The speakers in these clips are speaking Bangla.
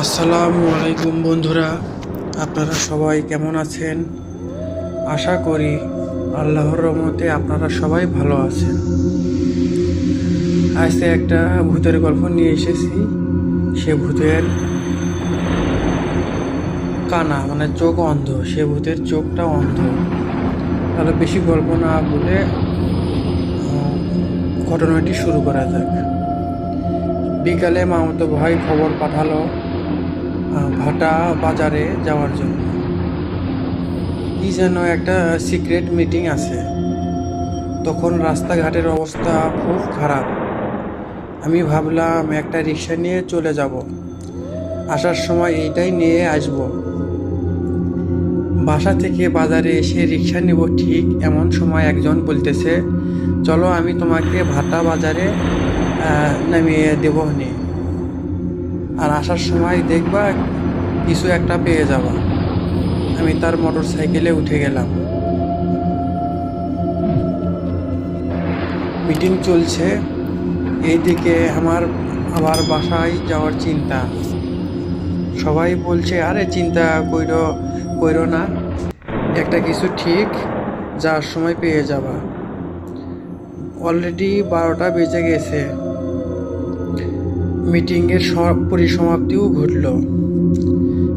আসসালামু আলাইকুম বন্ধুরা, আপনারা সবাই কেমন আছেন? আশা করি আল্লাহর রহমতে আপনারা সবাই ভালো আছেন। আজকে একটা ভূতের গল্প নিয়ে এসেছি। সে ভূতের কানা মানে চোখ অন্ধ, সে ভূতের চোখটা অন্ধ। তাহলে বেশি গল্প না বলে ঘটনাটি শুরু করা যাক। বিকালে মামাতো ভাই খবর পাঠালো ভাটা বাজারে যাওয়ার জন্য। কি যেন একটা সিক্রেট মিটিং আছে। তখন রাস্তাঘাটের অবস্থা খুব খারাপ। আমি ভাবলাম, একটা রিক্সা নিয়ে চলে যাব। আসার সময় এইটাই নিয়ে আসব। বাসা থেকে বাজারে এসে রিক্সা নিব ঠিক এমন সময় একজন বলতেছে চলো আমি তোমাকে ভাটা বাজারে নামিয়ে দেবো নি। আর আসার সময় দেখবা কিছু একটা পেয়ে যাবা। আমি তার মোটর সাইকেলে উঠে গেলাম। মিটিং চলছে। এইদিকে আমার আবার বাসায় যাওয়ার চিন্তা। সবাই বলছে, আরে, চিন্তা কইরো কইরো না। একটা কিছু ঠিক যাওয়ার সময় পেয়ে যাবা। অলরেডি বারোটা বেজে গেছে। মিটিংয়ের পরিসমাপ্তিও ঘটল।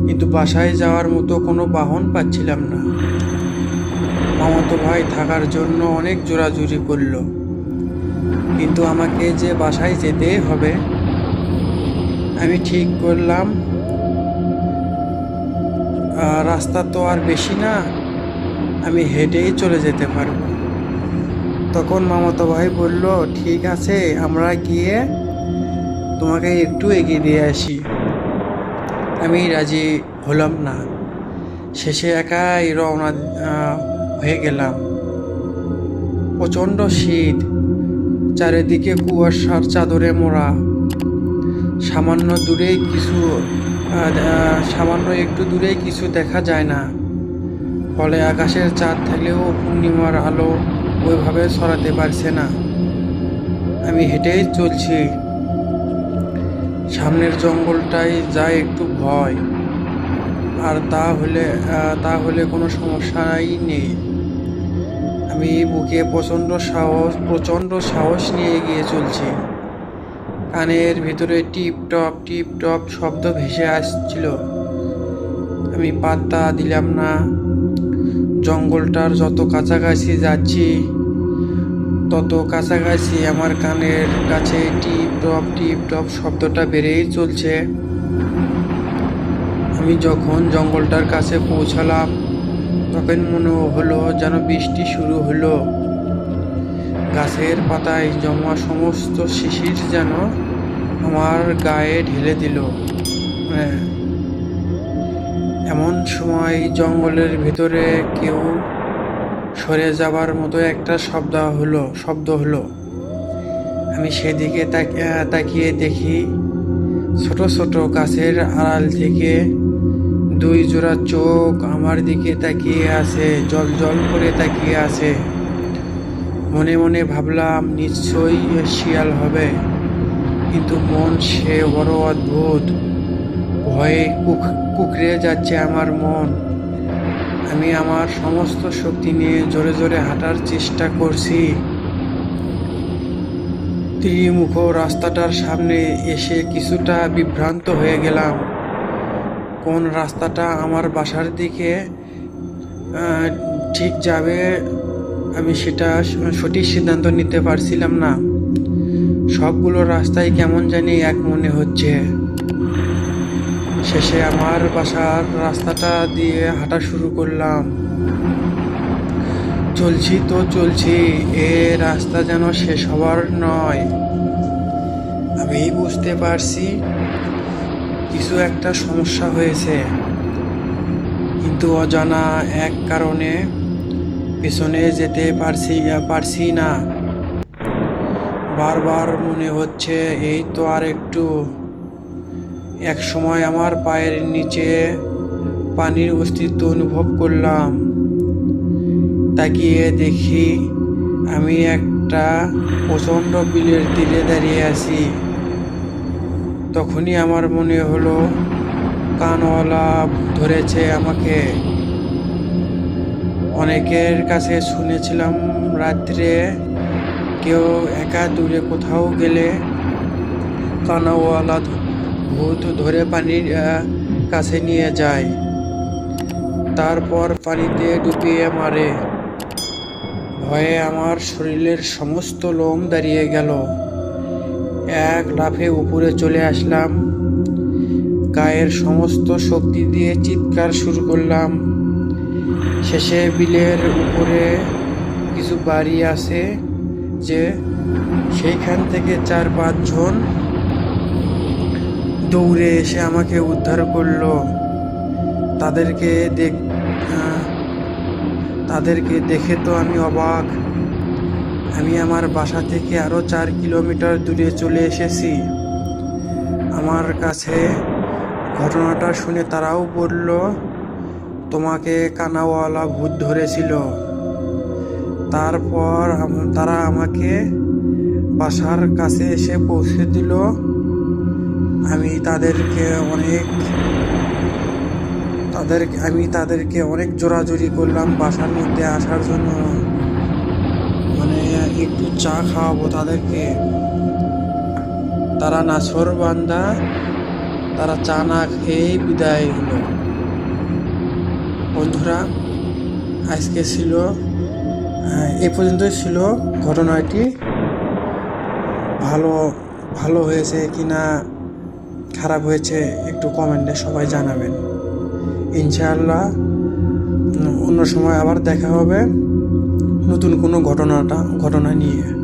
কিন্তু বাসায় যাওয়ার মতো কোনো বাহন পাচ্ছিলাম না। মামাতো ভাই থাকার জন্য অনেক জোরাজুরি করল। কিন্তু আমাকে যে বাসায় যেতে হবে, আমি ঠিক করলাম রাস্তা তো আর বেশি না, আমি হেঁটেই চলে যেতে পারব। তখন মামাতো ভাই বলল, ঠিক আছে, আমরা গিয়ে তোমাকে একটু এগিয়ে দিয়ে আসি। আমি রাজি হলাম না। শেষে একাই রওনা হয়ে গেলাম। প্রচণ্ড শীত, চারিদিকে কুয়াশার চাদরে মোড়া। সামান্য দূরেই কিছু সামান্য একটু দূরেই কিছু দেখা যায় না। ফলে আকাশের চাঁদ থাকলেও পূর্ণিমার আলো ওইভাবে সরাতে পারছে না। আমি হেঁটেই চলছি। সামনের জঙ্গলটাই যায় একটু ভয়। আর তা হলে তা হলে কোনো সমস্যাই নেই। আমি বুকে প্রচণ্ড সাহস প্রচণ্ড সাহস নিয়ে এগিয়ে চলছি। কানের ভিতরে টিপ টপ টিপ টপ শব্দ ভেসে আসছিল। আমি পাত্তা দিলাম না। জঙ্গলটার যত কাছাকাছি যাচ্ছি, তত কাছাকাছি আমার কানের কাছে টিপ টপ টিপ টপ শব্দটা বেড়েই চলছে। আমি যখন জঙ্গলটার কাছে পৌঁছালাম, তখন মনে হলো যেন বৃষ্টি শুরু হলো। গাছের পাতায় জমা সমস্ত শিশির যেন আমার গায়ে ঢেলে দিল। হ্যাঁ। এমন সময় জঙ্গলের ভিতরে কেউ সরে যাবার মতো একটা শব্দ হলো শব্দ হলো। আমি সেদিকে তাক- তাকিয়ে দেখি ছোট ছোট গাছের আড়াল থেকে দুই জোড়া চোখ আমার দিকে তাকিয়ে আছে, জল জল করে তাকিয়ে আছে। মনে মনে ভাবলাম, নিশ্চয়ই শিয়াল হবে, কিন্তু মন সে বড় অদ্ভুত। ভয়ে কুক, কুকড়ে যাচ্ছে আমার মন। আমি আমার সমস্ত শক্তি নিয়ে জোরে জোরে হাঁটার চেষ্টা করছি। ত্রিমুখ রাস্তাটার সামনে এসে কিছুটা বিভ্রান্ত হয়ে গেলাম। কোন রাস্তাটা আমার বাসার দিকে ঠিক যাবে আমি সেটা সঠিক সিদ্ধান্ত নিতে পারছিলাম না। সবগুলো রাস্তায় কেমন জানি এক মনে হচ্ছে। শেষে আমার বাসার রাস্তাটা দিয়ে হাঁটা শুরু করলাম। চলছি তো চলছি, এ রাস্তা যেন শেষ হওয়ার নয়। আমি বুঝতে পারছি কিছু একটা সমস্যা হয়েছে। কিন্তু অজানা এক কারণে পেছনে যেতে পারছি পারছি না। বারবার মনে হচ্ছে এই তো আর একটু। এক সময় আমার পায়ের নিচে পানির অস্তিত্ব অনুভব করলাম। তাকিয়ে দেখি আমি একটা প্রচণ্ড বিলের তীরে দাঁড়িয়ে আছি। তখনই আমার মনে হলো, কানওয়ালা ধরেছে আমাকে। অনেকের কাছে শুনেছিলাম রাত্রে কেউ একা দূরে কোথাও গেলে কানাওয়ালা ভূত ধরে পানির কাছে নিয়ে যায়। তারপর পানিতে ডুবিয়ে মারে। ভয়ে আমার শরীরের সমস্ত লোম দাঁড়িয়ে গেল। এক লাফে উপরে চলে আসলাম। গায়ের সমস্ত শক্তি দিয়ে চিৎকার শুরু করলাম। শেষে বিলের উপরে কিছু বাড়ি আছে যে সেইখান থেকে চার পাঁচজন দৌড়ে এসে আমাকে উদ্ধার করল। তাদেরকে দেখ তাদেরকে দেখে তো আমি অবাক। আমি আমার বাসা থেকে আরও চার কিলোমিটার দূরে চলে এসেছি। আমার কাছে ঘটনাটা শুনে তারাও বলল, তোমাকে কানাওয়ালা ভূত ধরেছিল। তারপর তারা আমাকে বাসার কাছে এসে পৌঁছে দিল। তাদেরকে অনেক তাদের আমি তাদেরকে অনেক জোরাজুরি করলাম বাসার মধ্যে আসার জন্য। মানে একটু চা খাওয়াবো তাদেরকে। তারা নাছর বান্দা তারা চা না খেয়েই বিদায় হলো। বন্ধুরা, আজকে ছিল এ পর্যন্তই ছিল ঘটনাটি। ভালো ভালো হয়েছে কি না খারাপ হয়েছে, একটু কমেন্টে সবাই জানাবেন। ইনশাআল্লাহ অন্য সময় আবার দেখা হবে নতুন কোনো ঘটনাটা, ঘটনা নিয়ে।